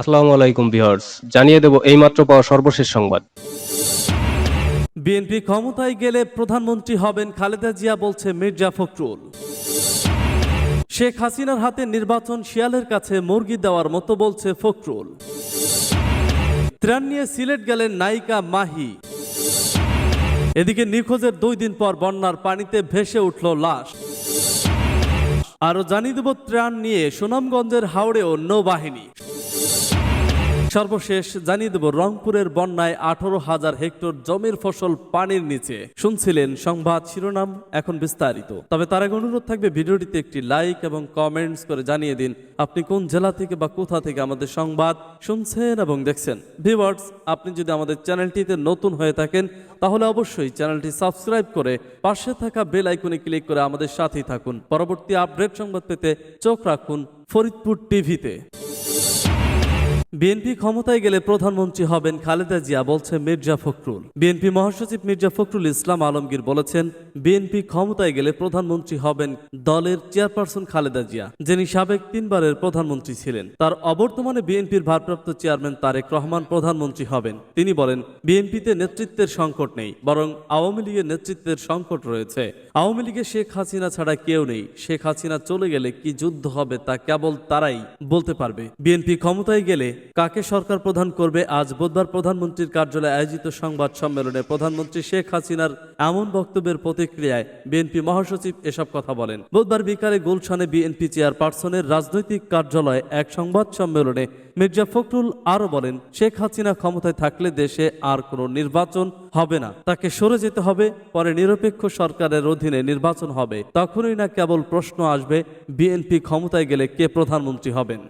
আসসালামু আলাইকুম ভিউয়ার্স, জানিয়ে দেব এইমাত্র পাওয়া সর্বশেষ সংবাদ। বিএনপি ক্ষমতায় গেলে প্রধানমন্ত্রী হবেন খালেদা জিয়া বলছে মির্জা ফখরুল। শেখ হাসিনার হাতে নির্বাচন শিয়ালের কাছে মুরগি দেওয়ার মতো বলছে ফখরুল। ত্রাণ নিয়ে সিলেট গেলেন নায়িকা মাহি। এদিকে নিখোঁজের দুই দিন পর বন্যার পানিতে ভেসে উঠল লাশ। আরও জানিয়ে দেব ত্রাণ নিয়ে সুনামগঞ্জের হাওড়েও নৌবাহিনী। সর্বশেষ জানিয়ে দেব, রংপুরের বন্যায় আঠারো হাজার হেক্টর জমির ফসল পানির নিচে। শুনছিলেন সংবাদ শিরোনাম, এখন বিস্তারিত। তবে তার আগে অনুরোধ থাকবে, ভিডিওটিতে একটি লাইক এবং কমেন্টস করে জানিয়ে দিন, আপনি কোন জেলা থেকে বা কোথা থেকে আমাদের সংবাদ শুনছেন এবং দেখছেন। ভিওয়ার্স আপনি যদি আমাদের চ্যানেলটিতে নতুন হয়ে থাকেন, তাহলে অবশ্যই চ্যানেলটি সাবস্ক্রাইব করে পাশে থাকা বেল আইকনে ক্লিক করে আমাদের সাথেই থাকুন। পরবর্তী আপডেট সংবাদ পেতে চোখ রাখুন ফরিদপুর টিভিতে। বিএনপি ক্ষমতায় গেলে প্রধানমন্ত্রী হবেন খালেদা জিয়া, বলছে মির্জা ফখরুল। বিএনপি মহাসচিব মির্জা ফখরুল ইসলাম আলমগীর বলেছেন, বিএনপি ক্ষমতায় গেলে প্রধানমন্ত্রী হবেন দলের চেয়ারপারসন খালেদা জিয়া, যিনি সাবেক তিনবারের প্রধানমন্ত্রী ছিলেন। তার অবর্তমানে বিএনপির ভারপ্রাপ্ত চেয়ারম্যান তারেক রহমান প্রধানমন্ত্রী হবেন। তিনি বলেন, বিএনপিতে নেতৃত্বের সংকট নেই, বরং আওয়ামী লীগের নেতৃত্বের সংকট রয়েছে। আওয়ামী লীগে শেখ হাসিনা ছাড়া কেউ নেই। শেখ হাসিনা চলে গেলে কি যুদ্ধ হবে তা কেবল তারাই বলতে পারবে। বিএনপি ক্ষমতায় গেলে কাকে সরকার প্রধান করবে? আজ বুধবার প্রধানমন্ত্রীর কার্যালয়ে আয়োজিত সংবাদ সম্মেলনে প্রধানমন্ত্রী শেখ হাসিনার এমন বক্তব্যের প্রতিক্রিয়ায় বিএনপি মহাসচিব এসব কথা বলেন। বুধবার বিকালে গুলশানে বিএনপি চেয়ারপারসনের রাজনৈতিক কার্যালয়ে এক সংবাদ সম্মেলনে মির্জা ফখরুল আরও বলেন, শেখ হাসিনা ক্ষমতায় থাকলে দেশে আর কোনো নির্বাচন হবে না। তাকে সরে যেতে হবে, পরে নিরপেক্ষ সরকারের অধীনে নির্বাচন হবে। তখনই না কেবল প্রশ্ন আসবে, বিএনপি ক্ষমতায় গেলে কে প্রধানমন্ত্রী হবেন?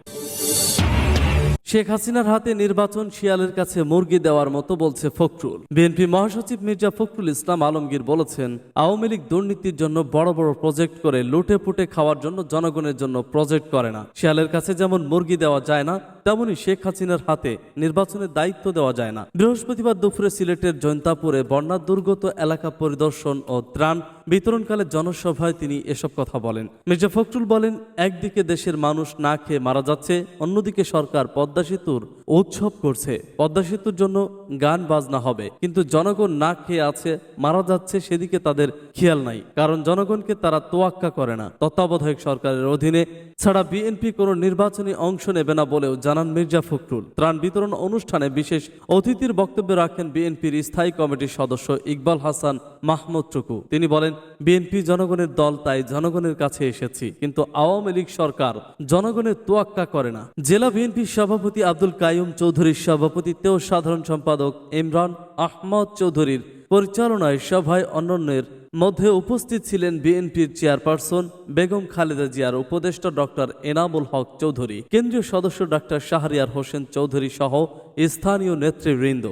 শেখ হাসিনার হাতে নির্বাচন শিয়ালের কাছে মুরগি দেওয়ার মতো বলছে ফখরুল। বিএনপি মহাসচিব মির্জা ফখরুল ইসলাম আলমগীর বলেছেন, আওয়ামী লীগ দুর্নীতির জন্য বড় বড় প্রজেক্ট করে লুটে পুটে খাওয়ার জন্য জনগণের জন্য প্রজেক্ট করে না। শিয়ালের কাছে যেমন মুরগি দেওয়া যায় না তেমনি শেখ হাসিনার হাতে নির্বাচনের দায়িত্ব দেওয়া যায় না। বৃহস্পতিবার দুপুরে সিলেটের জৈন্তাপুরে বন্যা দুর্গত এলাকা পরিদর্শন ও ত্রাণ বিতরণকালে জনসভায় তিনি এসব কথা বলেন। মির্জা ফখরুল বলেন, একদিকে দেশের মানুষ না খেয়ে মারা যাচ্ছে, অন্যদিকে সরকার পদ্মা সেতুর উৎসব করছে। পদ্মা সেতুর জন্য গান বাজনা হবে। কিন্তু জনগণ না খেয়ে আছে, মারা যাচ্ছে, সেদিকে তাদের খেয়াল নাই। কারণ জনগণকে তারা তোয়াক্কা করে না। তত্ত্বাবধায়ক সরকারের অধীনে ছাড়া বিএনপি কোনো নির্বাচনী অংশ নেবে না বলেও জানান মির্জা ফখরুল। ত্রাণ বিতরণ অনুষ্ঠানে বিশেষ অতিথির বক্তব্য রাখেন বিএনপির স্থায়ী কমিটির সদস্য ইকবাল হাসান মাহমুদ টুকু। তিনি বলেন বিএনপি জনগণের দল তাই জনগণের কাছে এসেছি। কিন্তু আওয়ামী লীগ সরকার জনগণের তোয়াক্কা করে না। জেলা বিএনপির সভাপতি আব্দুল কাইয়ুম চৌধুরীর সভাপতিত্বেও সাধারণ সম্পাদক ইমরান আহমদ চৌধুরীর পরিচালনায় সভায় অন্যান্যের মধ্যে উপস্থিত ছিলেন বিএনপির চেয়ারপারসন বেগম খালেদা জিয়ার উপদেষ্টা ডক্টর এনামুল হক চৌধুরী, কেন্দ্রীয় সদস্য ডক্টর শাহরিয়ার হোসেন চৌধুরী সহ স্থানীয় নেতৃবৃন্দ।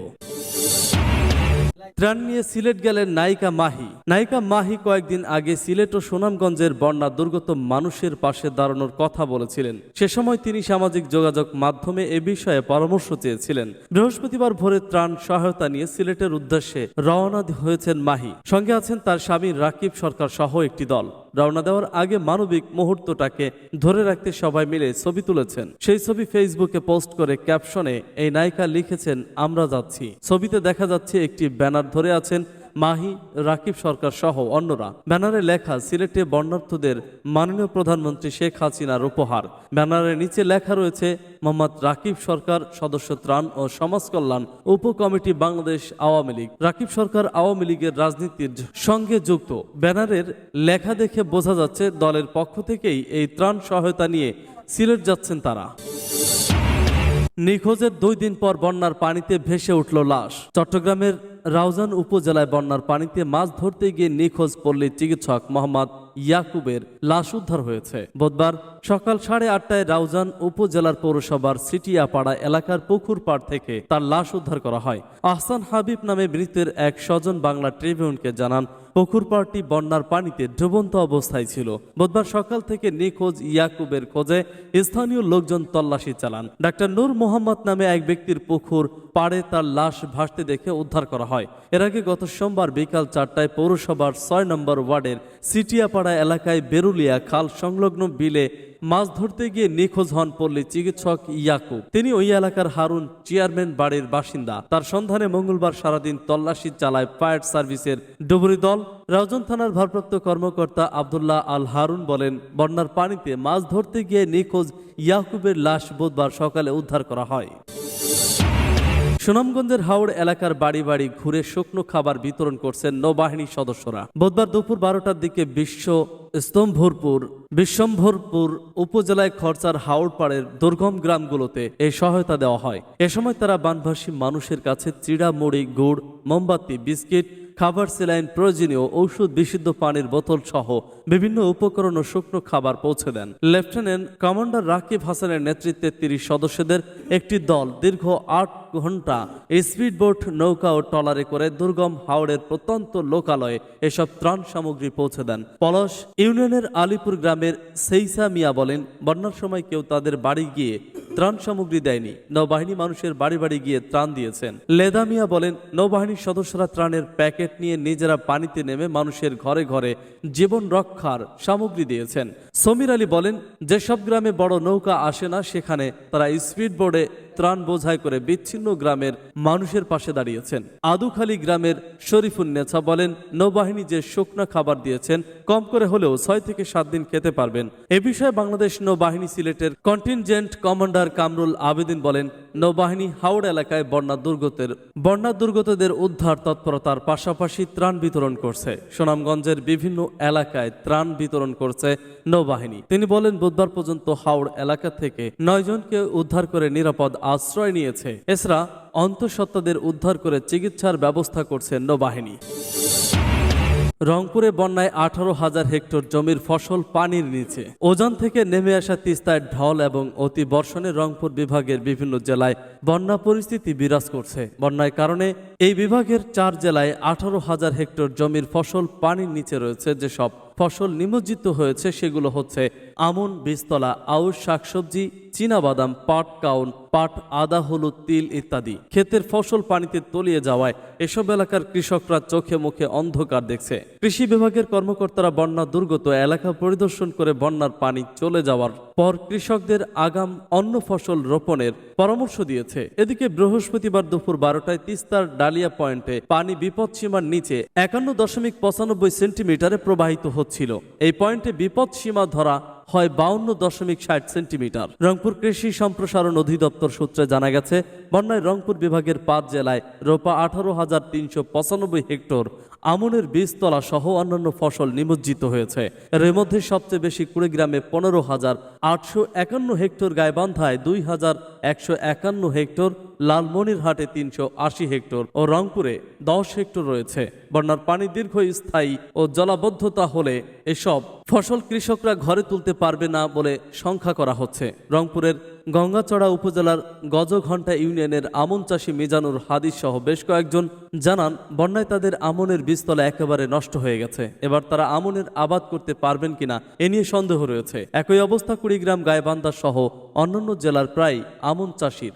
ত্রাণ নিয়ে সিলেট গেলেন নায়িকা মাহি। নায়িকা মাহি কয়েকদিন আগে সিলেট ও সুনামগঞ্জের বন্যা দুর্গত মানুষের পাশে দাঁড়ানোর কথা বলেছিলেন। সে সময় তিনি সামাজিক যোগাযোগ মাধ্যমে এ বিষয়ে পরামর্শ চেয়েছিলেন। বৃহস্পতিবার ভোরে ত্রাণ সহায়তা নিয়ে সিলেটের উদ্দেশ্যে রওনা হয়েছেন মাহি। সঙ্গে আছেন তার স্বামী রাকিব সরকার সহ একটি দল। রওনা দেওয়ার আগে মানবিক মুহূর্তটাকে ধরে রাখতে সবাই মিলে ছবি তুলেছেন। সেই ছবি ফেসবুকে পোস্ট করে ক্যাপশনে এই নায়িকা লিখেছেন, আমরা যাচ্ছি। ছবিতে দেখা যাচ্ছে একটি ব্যানার ধরে আছেন মাহি, রাকিব সরকার সহ অন্যরা। ব্যানারে লেখা, সিলেটে বর্ণার্থদের মাননীয় প্রধানমন্ত্রী শেখ হাসিনার উপহার। ব্যানারের নিচে লেখা রয়েছে, মোহাম্মদ রাকিব সরকার সদস্য ত্রাণ ও সমাজ কল্যাণ উপকমিটি বাংলাদেশ আওয়ামী লীগ। রাকিব সরকার আওয়ামী লীগের রাজনীতির সঙ্গে যুক্ত। ব্যানারের লেখা দেখে বোঝা যাচ্ছে, দলের পক্ষ থেকেই এই ত্রাণ সহায়তা নিয়ে সিলেট যাচ্ছেন তারা। নিখোঁজের দুই দিন পর বন্যার পানিতে ভেসে উঠল লাশ। চট্টগ্রামের রাউজান উপজেলায় বন্যার পানিতে মাছ ধরতে গিয়ে নিখোঁজ পল্লী চিকিৎসক মোহাম্মদ ইয়াকুবের লাশ উদ্ধার হয়েছে। বুধবার সকাল সাড়ে আটটায় রাউজান উপজেলার পৌরসভার সিটিয়াপাড়া এলাকার পুকুর পাড় থেকে তার লাশ উদ্ধার করা হয়। আহসান হাবিব নামে মৃতের এক স্বজন বাংলা ট্রিবিউনকে জানান পুকুর পাড়টি বন্যার পানিতে ডুবন্ত অবস্থায় ছিল। বুধবার সকাল থেকে নিখোঁজ ইয়াকুবের খোঁজে স্থানীয় লোকজন তল্লাশি চালান। ডাক্তার নূর মোহাম্মদ নামে এক ব্যক্তির পুকুর পাড়ে তার লাশ ভাসতে দেখে উদ্ধার করা হয়। এর আগে গত সোমবার বিকাল চারটায় পৌরসভার ছয় নম্বর ওয়ার্ডের সিটিয়াপাড়া এলাকায় বেরুলিয়া খাল সংলগ্ন বিলে মাছ ধরতে গিয়ে নিখোঁজ হন পল্লী চিকিৎসক ইয়াকুব। তিনি ওই এলাকার হারুন, চেয়ারম্যান বাড়ির বাসিন্দা। তার সন্ধানে মঙ্গলবার সারাদিন তল্লাশি চালায় ফায়ার সার্ভিসের ডুবুরি দল। রাউজান থানার ভারপ্রাপ্ত কর্মকর্তা আবদুল্লাহ আল হারুন বলেন, বন্যার পানিতে মাছ ধরতে গিয়ে নিখোঁজ ইয়াকুবের লাশ বুধবার সকালে উদ্ধার করা হয়। সুনামগঞ্জের হাওড় এলাকার বাড়ি বাড়ি ঘুরে শুকনো খাবার বিতরণ করছেন নৌবাহিনীর সদস্যরা। বুধবার দুপুর বারোটার দিকে বিশ্ব স্তম্ভরপুর, বিশ্বম্ভরপুর উপজেলায় খরচার হাওড় পাড়ের দুর্গম গ্রামগুলোতে এই সহায়তা দেওয়া হয়। এ সময় তারা বানভাসী মানুষের কাছে চিড়া, মুড়ি, গুড়, মোমবাতি, বিস্কিট, খাবার সেলাইন, প্রয়োজনীয় ঔষধ, বিশুদ্ধ পানির বোতল সহ বিভিন্ন উপকরণ ও শুকনো খাবার পৌঁছে দেন। লেফটেন্যান্ট কমান্ডার রাকিব হাসানের নেতৃত্বে তিরিশ সদস্যদের একটি দল দীর্ঘ আট ঘণ্টা স্পিডবোট নৌকা ও ট্রলারে করে দুর্গম হাওড়ের প্রত্যন্ত লোকালয়ে এসব ত্রাণ সামগ্রী পৌঁছে দেন। পলস ইউনিয়নের আলিপুর গ্রামের সেইসা মিয়া বলেন, বন্যার সময় কেউ তাদের বাড়ি গিয়ে ত্রাণ সামগ্রী দেয়নি। নৌবাহিনী মানুষের বাড়ি বাড়ি গিয়ে ত্রাণ দিয়েছেন। লেদা মিয়া বলেন, নৌবাহিনীর সদস্যরা ত্রাণের প্যাকেট নিয়ে নিজেরা পানিতে নেমে মানুষের ঘরে ঘরে জীবন রক্ষার সামগ্রী দিয়েছেন। সমীর আলী বলেন, যেসব গ্রামে বড় নৌকা আসে না, সেখানে তারা স্পিড বোর্ডে ত্রাণ বোঝাই করে বিচ্ছিন্ন গ্রামের মানুষের পাশে দাঁড়িয়েছেন। আদুখালী গ্রামের শরীফুন নেছা বলেন, নৌবাহিনী যে শুকনা খাবার দিয়েছেন, কম করে হলেও ছয় থেকে সাত দিন খেতে পারবেন। এ বিষয়ে বাংলাদেশ নৌবাহিনী সিলেটের কন্টিনজেন্ট কমান্ডার কামরুল আবেদিন বলেন নৌবাহিনী হাওড় এলাকায় বন্যা দুর্গতের, বন্যা দুর্গতদের উদ্ধার তৎপরতার পাশাপাশি ত্রাণ বিতরণ করছে। সুনামগঞ্জের বিভিন্ন এলাকায় ত্রাণ বিতরণ করছে নৌবাহিনী। তিনি বলেন, বুধবার পর্যন্ত হাওড় এলাকা থেকে নয় জনকে উদ্ধার করে নিরাপদ আশ্রয় নিয়েছে। এছাড়া অন্তঃসত্ত্বাদের উদ্ধার করে চিকিৎসার ব্যবস্থা করছে নৌবাহিনী। রংপুরে বন্যায় আঠারো হাজার হেক্টর জমির ফসল পানির নিচে। ওজন থেকে নেমে আসা তিস্তায় ঢল এবং অতি বর্ষণে রংপুর বিভাগের বিভিন্ন জেলায় বন্যা পরিস্থিতি বিরাজ করছে। বন্যার কারণে এই বিভাগের চার জেলায় আঠারো হাজার হেক্টর জমির ফসল পানির নিচে রয়েছে। যেসব ফসল নিমজ্জিত হয়েছে, সেগুলো হচ্ছে আমন, বীজতলা, আউশ, শাকসবজি চীনাবাদাম, পাট কাউন, পাট আদা, হলুদ, তিল ইত্যাদি। ক্ষেতের ফসল পানিতে তলিয়ে যাওয়ায় এসব এলাকার কৃষকরা চোখে মুখে অন্ধকার দেখছে। কৃষি বিভাগের কর্মকর্তারা বন্যা দুর্গত এলাকা পরিদর্শন করে বন্যার পানি চলে যাওয়ার পর কৃষকদের আগাম অন্য ফসল রোপণের পরামর্শ দিয়েছে। এদিকে বৃহস্পতিবার দুপুর বারোটায় তিস্তার ডালিয়া পয়েন্টে পানি বিপদসীমার নিচে একান্ন দশমিক পঁচানব্বই সেন্টিমিটারে প্রবাহিত হচ্ছিল। এই পয়েন্টে বিপদসীমা ধরা হয় বাউন্ন দশমিক ষাট সেন্টিমিটার। রংপুর কৃষি সম্প্রসারণ অধিদপ্তর সূত্রে জানা গেছে, বন্যায় রংপুর বিভাগের পাঁচ জেলায় রোপা আঠারো হাজার তিনশো পঁচানব্বই হেক্টর আমনের বীজতলা সহ অন্যান্য ফসল নিমজ্জিত হয়েছে। এর মধ্যে সবচেয়ে বেশি কুড়িগ্রামে পনেরো হাজার আটশো একান্ন হেক্টর গায়বান্ধায় দুই হাজার একশো একান্ন হেক্টর, লালমনিরহাটে তিনশো আশি হেক্টর ও রংপুরে দশ হেক্টর রয়েছে। বন্যার পানি দীর্ঘস্থায়ী ও জলাবদ্ধতা হলে এসব ফসল কৃষকরা ঘরে তুলতে পারবে না বলে সংখ্যা করা হচ্ছে। রংপুরের গঙ্গাচড়া উপজেলার গজঘণ্টা ইউনিয়নের আমন চাষী মিজানুর হাদিস সহ বেশ কয়েকজন জানান, বন্যায় তাদের আমনের বীজতলা একেবারে নষ্ট হয়ে গেছে। এবার তারা আমনের আবাদ করতে পারবেন কিনা, এ নিয়ে সন্দেহ রয়েছে। একই অবস্থা কুড়িগ্রাম গায়বান্ধা সহ অন্যান্য জেলার প্রায় আমন চাষির